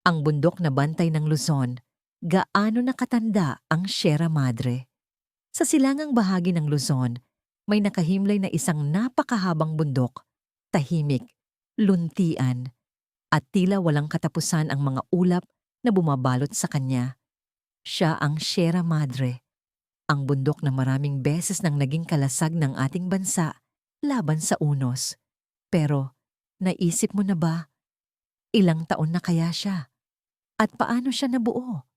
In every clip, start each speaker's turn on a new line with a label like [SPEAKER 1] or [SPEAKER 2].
[SPEAKER 1] Ang bundok na bantay ng Luzon, gaano nakatanda ang Sierra Madre. Sa silangang bahagi ng Luzon, may nakahimlay na isang napakahabang bundok, tahimik, luntian, at tila walang katapusan ang mga ulap na bumabalot sa kanya. Siya ang Sierra Madre, ang bundok na maraming beses nang naging kalasag ng ating bansa laban sa unos. Pero, naisip mo na ba, ilang taon na kaya siya? At paano siya nabuo?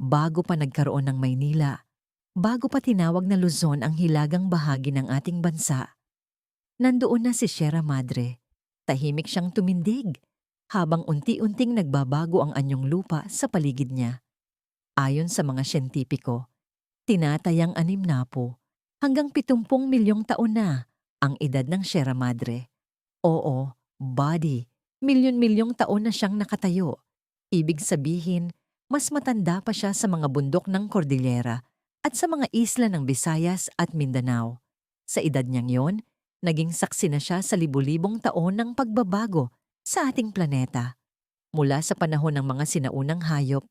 [SPEAKER 1] Bago pa nagkaroon ng Maynila, bago pa tinawag na Luzon ang hilagang bahagi ng ating bansa, nandoon na si Sierra Madre. Tahimik siyang tumindig habang unti-unting nagbabago ang anyong lupa sa paligid niya. Ayon sa mga siyentipiko, tinatayang anim na po hanggang 70 milyong taon na ang edad ng Sierra Madre. Oo, body, milyon-milyong taon na siyang nakatayo. Ibig sabihin, mas matanda pa siya sa mga bundok ng Cordillera at sa mga isla ng Visayas at Mindanao. Sa edad niyang yon, naging saksi na siya sa libu-libong taon ng pagbabago sa ating planeta. Mula sa panahon ng mga sinaunang hayop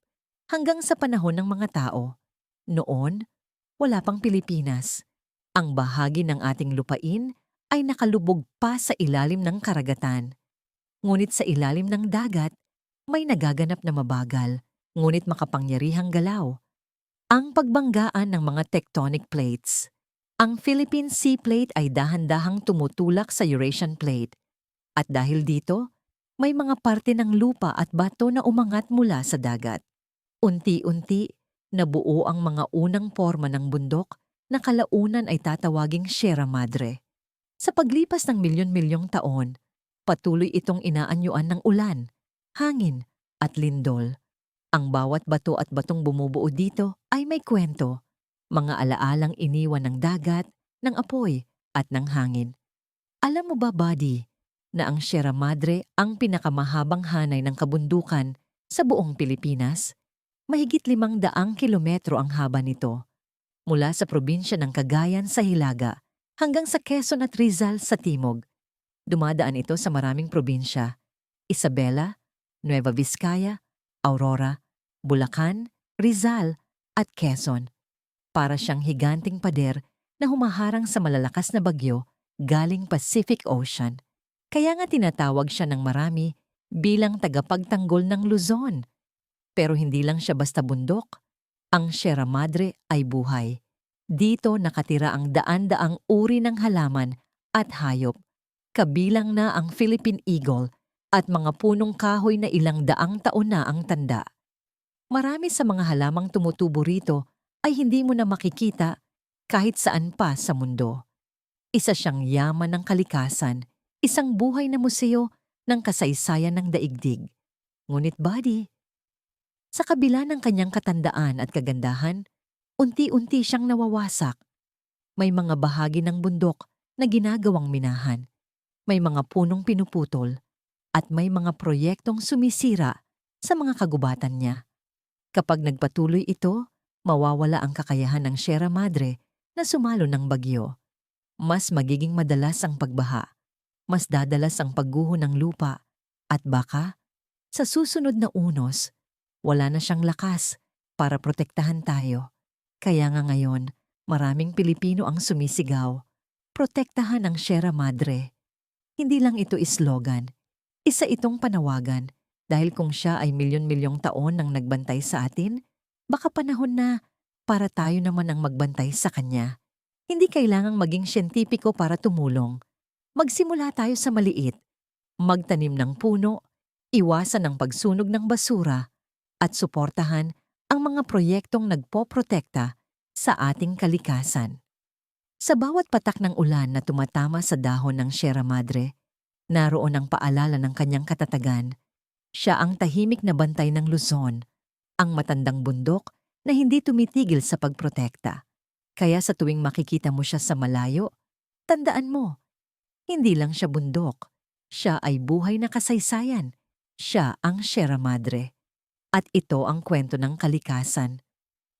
[SPEAKER 1] hanggang sa panahon ng mga tao. Noon, wala pang Pilipinas. Ang bahagi ng ating lupain ay nakalubog pa sa ilalim ng karagatan. Ngunit sa ilalim ng dagat, may nagaganap na mabagal, ngunit makapangyarihang galaw. Ang pagbanggaan ng mga tectonic plates. Ang Philippine Sea Plate ay dahan-dahang tumutulak sa Eurasian Plate. At dahil dito, may mga parte ng lupa at bato na umangat mula sa dagat. Unti-unti, nabuo ang mga unang forma ng bundok na kalaunan ay tatawaging Sierra Madre. Sa paglipas ng milyon-milyong taon, patuloy itong inaanyuan ng ulan, hangin at lindol. Ang bawat bato at batong bumubuo dito ay may kwento, mga alaalang iniwan ng dagat, ng apoy at ng hangin. Alam mo ba, buddy, na ang Sierra Madre ang pinakamahabang hanay ng kabundukan sa buong Pilipinas? Mahigit limang daang kilometro ang haba nito. Mula sa probinsya ng Cagayan sa Hilaga hanggang sa Quezon at Rizal sa Timog. Dumadaan ito sa maraming probinsya. Isabela, Nueva Vizcaya, Aurora, Bulacan, Rizal at Quezon. Para siyang higanting pader na humaharang sa malalakas na bagyo galing Pacific Ocean. Kaya nga tinatawag siya ng marami bilang tagapagtanggol ng Luzon. Pero hindi lang siya basta bundok. Ang Sierra Madre ay buhay. Dito nakatira ang daan-daang uri ng halaman at hayop. Kabilang na ang Philippine Eagle at mga punong kahoy na ilang daang taon na ang tanda. Marami sa mga halamang tumutubo rito ay hindi mo na makikita kahit saan pa sa mundo. Isa siyang yaman ng kalikasan, isang buhay na museo ng kasaysayan ng daigdig. Ngunit body, sa kabila ng kanyang katandaan at kagandahan, unti-unti siyang nawawasak. May mga bahagi ng bundok na ginagawang minahan. May mga punong pinuputol at may mga proyektong sumisira sa mga kagubatan niya. Kapag nagpatuloy ito, mawawala ang kakayahan ng Sierra Madre na sumalo ng bagyo. Mas magiging madalas ang pagbaha, mas dadalas ang pagguho ng lupa, at baka, sa susunod na unos, wala na siyang lakas para protektahan tayo. Kaya nga ngayon, maraming Pilipino ang sumisigaw, protektahan ang Sierra Madre. Hindi lang ito slogan, isa itong panawagan dahil kung siya ay milyon-milyong taon nang nagbantay sa atin, baka panahon na para tayo naman ang magbantay sa kanya. Hindi kailangang maging siyentipiko para tumulong. Magsimula tayo sa maliit. Magtanim ng puno, iwasan ang pagsunog ng basura, at suportahan ang mga proyektong nagpoprotekta sa ating kalikasan. Sa bawat patak ng ulan na tumatama sa dahon ng Sierra Madre, Naroon ang paalala ng kanyang katatagan. Siya ang tahimik na bantay ng Luzon, ang matandang bundok na hindi tumitigil sa pagprotekta. Kaya sa tuwing makikita mo siya sa malayo, tandaan mo, hindi lang siya bundok, siya ay buhay na kasaysayan. Siya ang Sierra Madre. At ito ang kwento ng kalikasan.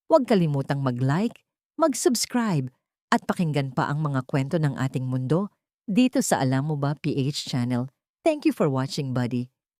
[SPEAKER 1] Huwag kalimutang mag-like, mag-subscribe, at pakinggan pa ang mga kwento ng ating mundo dito sa Alam Mo Ba PH channel. Thank you for watching, buddy.